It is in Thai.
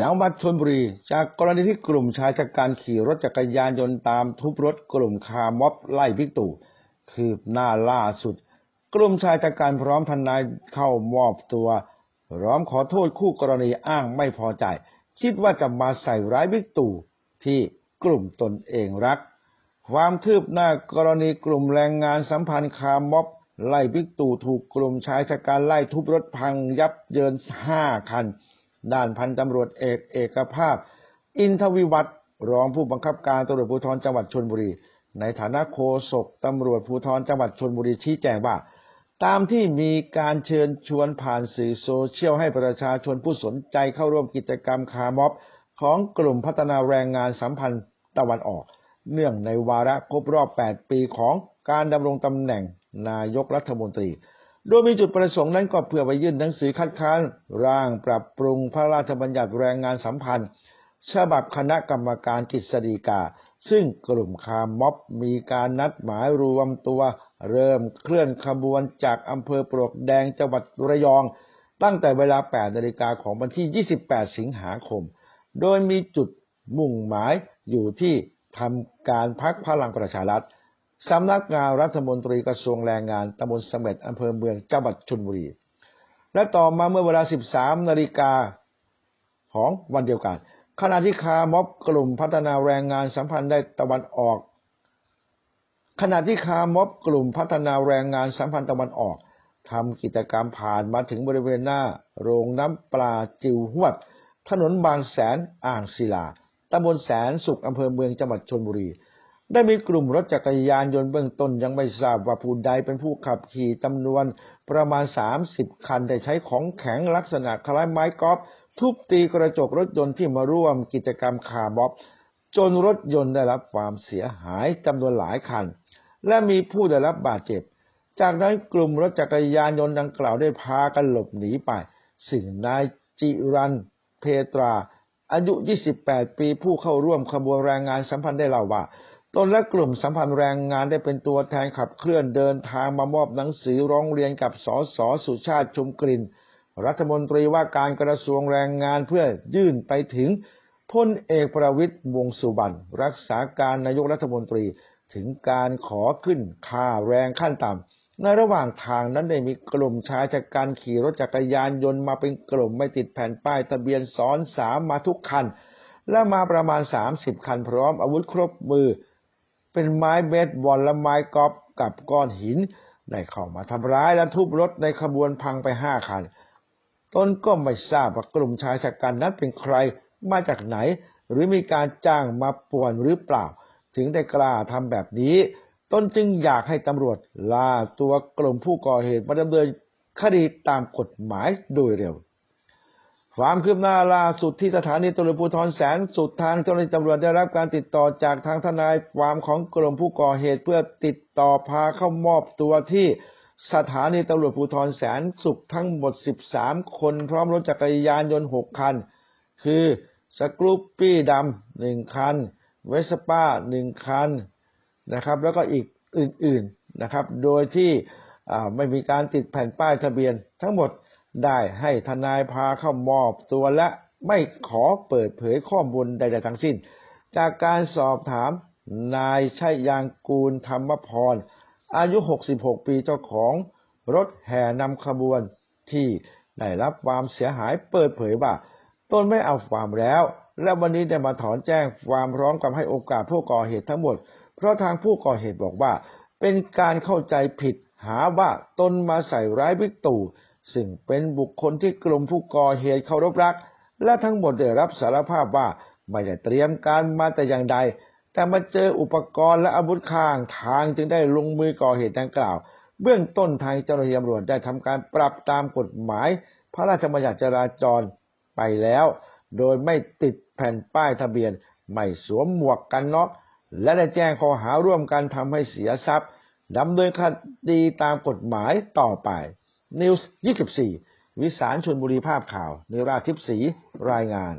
จังหวัดชลบุรี จากกรณีที่กลุ่มชายชะกันขี่รถจักรยานยนต์ตามทุบรถกลุ่มคาร์ม็อบไล่บิ๊กตู่คืบหน้าล่าสุด กลุ่มชายชะกันพร้อมทนายเข้ามอบตัวพร้อมขอโทษคู่กรณีอ้างไม่พอใจ คิดว่าจะมาใส่ร้ายบิ๊กตู่ที่กลุ่มตนเองรัก ความคืบหน้ากรณีกลุ่มแรงงานสัมพันธ์คาร์ม็อบไล่บิ๊กตู่ถูกกลุ่มชายชะกันไล่ทุบรถพังยับเยินห้าคัน ด้านพันตำรวจเอกเอกภาพ อินทวิวัฒน์รองผู้บังคับการตำรวจภูธรจังหวัดชลบุรี ในฐานะโฆษกตำรวจภูธรจังหวัดชลบุรีชี้แจงว่า ตามที่มีการเชิญชวนผ่านสื่อโซเชียลให้ประชาชนผู้สนใจเข้าร่วมกิจกรรมคาร์ม็อบ ของกลุ่มพัฒนาแรงงานสัมพันธ์ตะวันออก เนื่องในวาระครบรอบ 8 ปีของการดำรงตำแหน่งนายกรัฐมนตรี โดยมีจุดประสงค์นั้นก็เพื่อไปยื่นหนังสือคัดค้านร่างปรับปรุงพระราชบัญญัติแรงงานสัมพันธ์ ฉบับคณะกรรมการกฤษฎีกา ซึ่งกลุ่มคาร์ม็อบมีการนัดหมายรวมตัวเริ่มเคลื่อนขบวนจากอำเภอปลวกแดงจังหวัดระยอง ตั้งแต่เวลา 8 นาฬิกาของวันที่ 28 สิงหาคม โดยมีจุดมุ่งหมายอยู่ที่ทำการพักพลังประชารัฐ สำนักงานรัฐมนตรีกระทรวงแรงงานตำบลเสม็ดอำเภอเมืองจังหวัดชลบุรี และต่อมาเมื่อเวลา 13 นาฬิกาของวันเดียวกัน ขณะที่คาร์ม็อบกลุ่มพัฒนาแรงงานสัมพันธ์ได้ตะวันออก ขณะที่คาร์ม็อบกลุ่มพัฒนาแรงงานสัมพันธ์ตะวันออกทำกิจกรรมผ่านมาถึงบริเวณหน้า โรงน้ำปลาจิวหวด ถนนบางแสนอ่างศิลาตำบลแสนสุขอำเภอเมืองจังหวัดชลบุรี ได้มีกลุ่มรถจักรยานยนต์เบื้องต้นยังไม่ทราบว่าผู้ใดเป็นผู้ขับขี่จำนวนประมาณ 30 คันได้ใช้ของแข็งลักษณะคล้ายไม้กอล์ฟทุบตีกระจกรถยนต์ที่มาร่วมกิจกรรมคาร์บ็อบจนรถยนต์ได้รับความเสียหายจำนวนหลายคัน และมีผู้ได้รับบาดเจ็บ จากนั้นกลุ่มรถจักรยานยนต์ดังกล่าวได้พากันหลบหนีไปสิ่งนายจิรันเพตรา อายุ 28 ปีผู้เข้าร่วมขบวนแรงงานสัมพันธ์ได้เล่าว่า ตนและกลุ่มสัมพันธ์แรงงานได้เป็นตัวแทนขับเคลื่อนเดินทางมามอบหนังสือร้องเรียนกับสสสุชาติชุมกลิ่น รัฐมนตรีว่าการกระทรวงแรงงานเพื่อยื่นไปถึงพลเอกประวิตยวงสุบรรณรักษาการนายกรัฐมนตรีถึงการขอขึ้นค่าแรงขั้นต่ำในระหว่างทางนั้นได้มีกลุ่มชายจากการขี่รถจักรยานยนต์มาเป็นกลุ่มไม่ติดแผ่นป้ายทะเบียนซ้อนสามมาทุกคัน และมาประมาณ 30 คันพร้อมอาวุธครบมือ เป็นไม้เบสบอลและไม้กอล์ฟกับก้อนหินได้เข้ามาทำร้ายและทุบรถในขบวนพังไปห้าคัน ตนก็ไม่ทราบว่ากลุ่มชายชะกันนั้นเป็นใครมาจากไหน หรือมีการจ้างมาป่วนหรือเปล่า ถึงได้กล้าทำแบบนี้ ตนจึงอยากให้ตำรวจล่าตัวกลุ่มผู้ก่อเหตุมาดำเนินคดีตามกฎหมายโดยเร็ว ความคืบหน้าล่าสุดที่สถานีตำรวจภูธรแสนสุดทางเจ้าหน้าที่ตำรวจได้รับการติดต่อจากทางทนายความของกลุ่มผู้ก่อเหตุเพื่อติดต่อพาเข้ามอบตัวที่สถานีตำรวจภูธรแสนสุขทั้งหมด 13 คนพร้อมรถจักรยานยนต์ 6 คัน คือสกรูปปี้ดำหนึ่งคัน เวสป้าหนึ่งคันนะครับ แล้วก็อีกอื่นๆนะครับ โดยที่ไม่มีการติดแผ่นป้ายทะเบียนทั้งหมด ได้ให้ทนายพาเข้ามอบตัวและไม่ขอเปิดเผยข้อมูลใด ๆ ทั้งสิ้น จากการสอบถามนายชัยยางกูลธรรมพร อายุ 66 ปีเจ้าของรถแห่นำขบวนที่ได้รับความเสียหายเปิดเผยว่าตนไม่เอาความแล้ว และวันนี้ได้มาถอนแจ้งความร้อมกับให้โอกาสผู้ก่อเหตุทั้งหมด เพราะทางผู้ก่อเหตุบอกว่า เป็นการเข้าใจผิดหาว่าตนมาใส่ร้ายบิ๊กตู่ ซึ่งเป็นบุคคลที่กลุ่มผู้ก่อเหตุเคารพรัก และทั้งหมดได้รับสารภาพว่าไม่ได้เตรียมการมาแต่อย่างใด แต่มาเจออุปกรณ์และอาวุธข้างทางจึงได้ลงมือก่อเหตุดังกล่าว เบื้องต้นทางเจ้าหน้าที่ตำรวจได้ทำการปรับตามกฎหมาย พระราชบัญญัติจราจรไปแล้ว โดยไม่ติดแผ่นป้ายทะเบียน ไม่สวมหมวกกันน็อกและได้แจ้งข้อหาร่วมกันทำให้เสียทรัพย์ดำเนินคดีตามกฎหมายต่อไป นิวส์24 วิสารชนบุรีภาพข่าวนิราทิพศีรายงาน